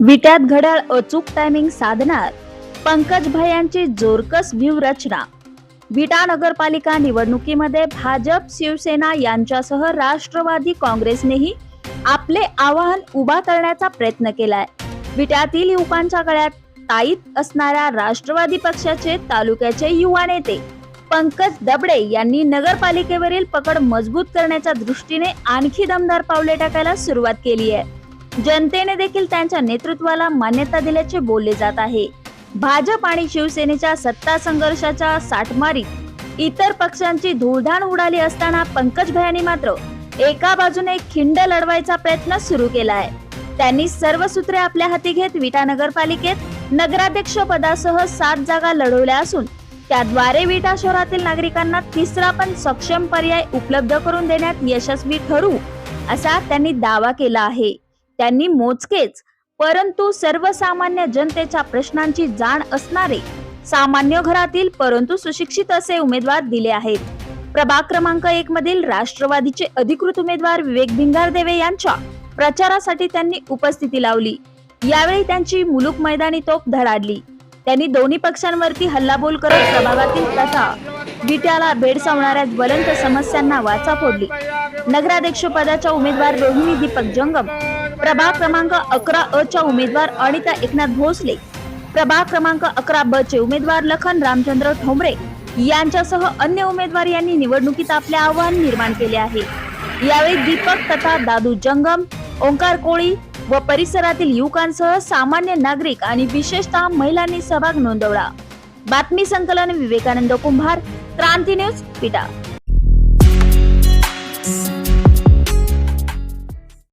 विट्यात घड्याळ अचूक टायमिंग साधणार. पंकज भयांची जोरकस व्यूहरचना. विटा नगरपालिका निवडणुकीमध्ये भाजप शिवसेना यांच्यासह राष्ट्रवादी काँग्रेसनेही आपले आवाहन उभा करण्याचा प्रयत्न केलाय. विट्यातील युवकांच्या गळ्यात ताईत असणाऱ्या राष्ट्रवादी पक्षाचे तालुक्याचे युवा नेते पंकज दबडे यांनी नगरपालिकेवरील पकड मजबूत करण्याच्या दृष्टीने आणखी दमदार पावले टाकायला सुरुवात केली आहे. जनतेने देखील त्यांच्या नेतृत्वाला मान्यता दिल्याचे बोलले जात आहे. भाजप आणि शिवसेनेच्या सत्ता संघर्षाच्या साठमारीत इतर पक्षांची धुळधाण उडाली असताना पंकज भयानी मात्र एका बाजूने खिंड लढवायचा प्रयत्न सुरू केला आहे त्यांनी सर्व सूत्रे आपल्या हाती घेत विटा नगरपालिकेत नगराध्यक्ष पदासह सात जागा लढवल्या असून त्याद्वारे विटा शहरातील नागरिकांना तिसरा पण सक्षम पर्याय उपलब्ध करून देण्यात यशस्वी ठरू असा त्यांनी दावा केला आहे. त्यांनी मोजकेच परंतु सर्वसामान्य जनतेच्या प्रश्नांची जाण असणारे सामान्य घरातील परंतु सुशिक्षित असे उमेदवार दिले आहेत. प्रभाग क्रमांक एक मधील राष्ट्रवादीचे अधिकृत उमेदवार विवेक भिंगारदेवे यांच्या प्रचारासाठी त्यांनी उपस्थिती लावली. यावेळी त्यांची मुलुक मैदानी तोप धडाडली. त्यांनी दोन्ही पक्षांवरती हल्लाबोल करत प्रभागातील तथा विट्याला भेडसावणाऱ्या ज्वलंत समस्यांना वाचा फोडली. नगराध्यक्ष पदाच्या उमेदवार रोहिणी दीपक जंगम प्रभाग क्रमांक अकरा अ च्या उमेदवार अनिता एकनाथ भोसले प्रभाग क्रमांक अकरा ब चे उमेदवार लखन रामचंद्र ठोंबरे यांच्यासह अन्य उमेदवार यांनी निवडणुकीत आपले आव्हान निर्माण केले आहे. यावेळी दीपक तथा दादू जंगम ओंकार कोळी व परिसरातील युवकांसह सामान्य नागरिक आणि विशेषतः महिलांनी सहभाग नोंदवला. बातमी संकलन विवेकानंद कुंभार क्रांती न्यूज पिटा.